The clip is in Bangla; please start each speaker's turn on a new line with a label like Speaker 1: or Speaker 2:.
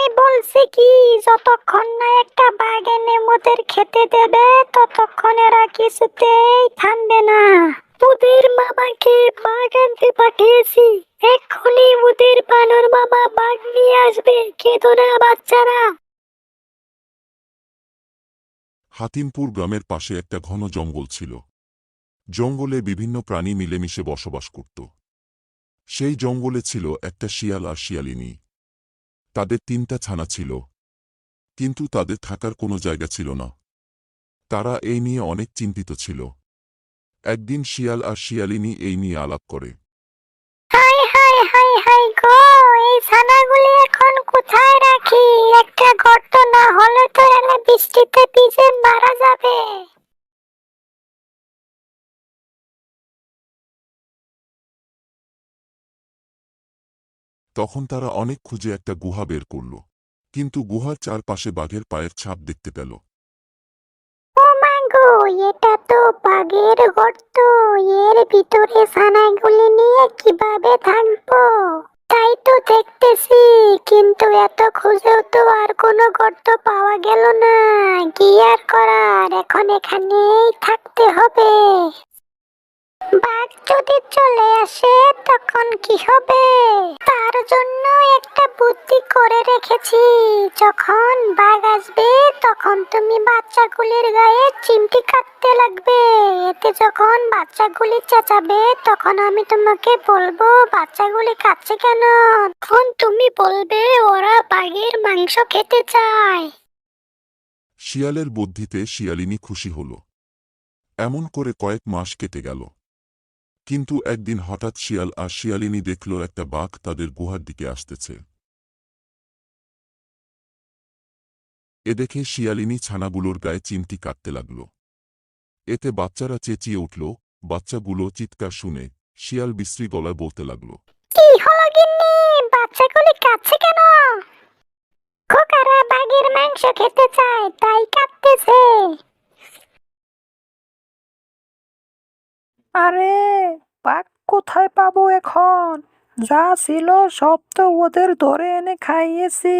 Speaker 1: আমি বলছি কি, যতক্ষণ না একটা বাঘ এনে মোদের খেতে দেবে, ততক্ষণ এরা কিছুতেই থামবে না। ওদের মামাকে বাঘ আনতে পাঠিয়েছি। এক্ষুনি ওদের বানর মামা বাঘ নিয়ে আসবে কেঁদো না বাচ্চারা।
Speaker 2: হাতিমপুর গ্রামের পাশে একটা ঘন জঙ্গল ছিল। জঙ্গলে বিভিন্ন প্রাণী মিলেমিশে বসবাস করত। সেই জঙ্গলে ছিল একটা শিয়াল আর শিয়ালিনী। তাদের তিনটা ছানা ছিল। কিন্তু তাদের থাকার কোনো জায়গা ছিল না। তারা এই নিয়ে অনেক চিন্তিত ছিল। একদিন শিয়াল আর শিয়ালিনী এই নিয়ে আলাপ করে।
Speaker 1: একটা গর্ত না হলে তো বৃষ্টিতে মারা
Speaker 2: তখন তারা অনেক খুঁজে একটা গুহা বের করল। কিন্তু গুহার চারপাশে বাঘের পায়ের ছাপ দেখতে পেল।
Speaker 1: এটা তো বাঘের গর্ত। এর ভিতরে নিয়ে কীভাবে থাকব? তাই তো দেখতেছি, কিন্তু এত খুঁজেও তো আর কোনো গর্ত পাওয়া গেল না। আর করার, এখন এখানেই থাকতে হবে। বাঘ যদি চলে আসে, তখন কি হবে? জন্য একটা বুদ্ধি করে রেখেছি। যখন বাঘ আসবে, তখন তুমি বাচ্চাগুলির গায়ে চিমটি কাটতে লাগবে। এতে যখন বাচ্চাগুলি চেঁচাবে, তখন আমি তোমাকে বলব, বাচ্চাগুলি কাচ্ছে কেন? তখন তুমি বলবে, ওরা বাঘের মাংস খেতে চায়।
Speaker 2: শিয়ালের বুদ্ধিতে শিয়ালিনী খুশি হলো। এমন করে কয়েক মাস কেটে গেল। কিন্তু একদিন হঠাৎ শিয়াল আর শিয়ালিনী দেখল একটা বাঘ তাদের গুহার দিকে আসতেছে। এ দেখে শিয়ালিনী ছানাগুলোর গায়ে চিমটি কাটতে লাগল। এতে বাচ্চারা চেঁচিয়ে উঠল, বাচ্চাগুলো চিৎকার শুনে শিয়াল বিশ্রী গলায় বলতে লাগল
Speaker 1: খোকারা বাঘের মাংস খেতে চায়, তাই কাঁদতেছে।
Speaker 3: আরে পাক কোথায় পাবো এখন? যা ছিল সব তো ওদের ধরে এনে খাইয়েছি।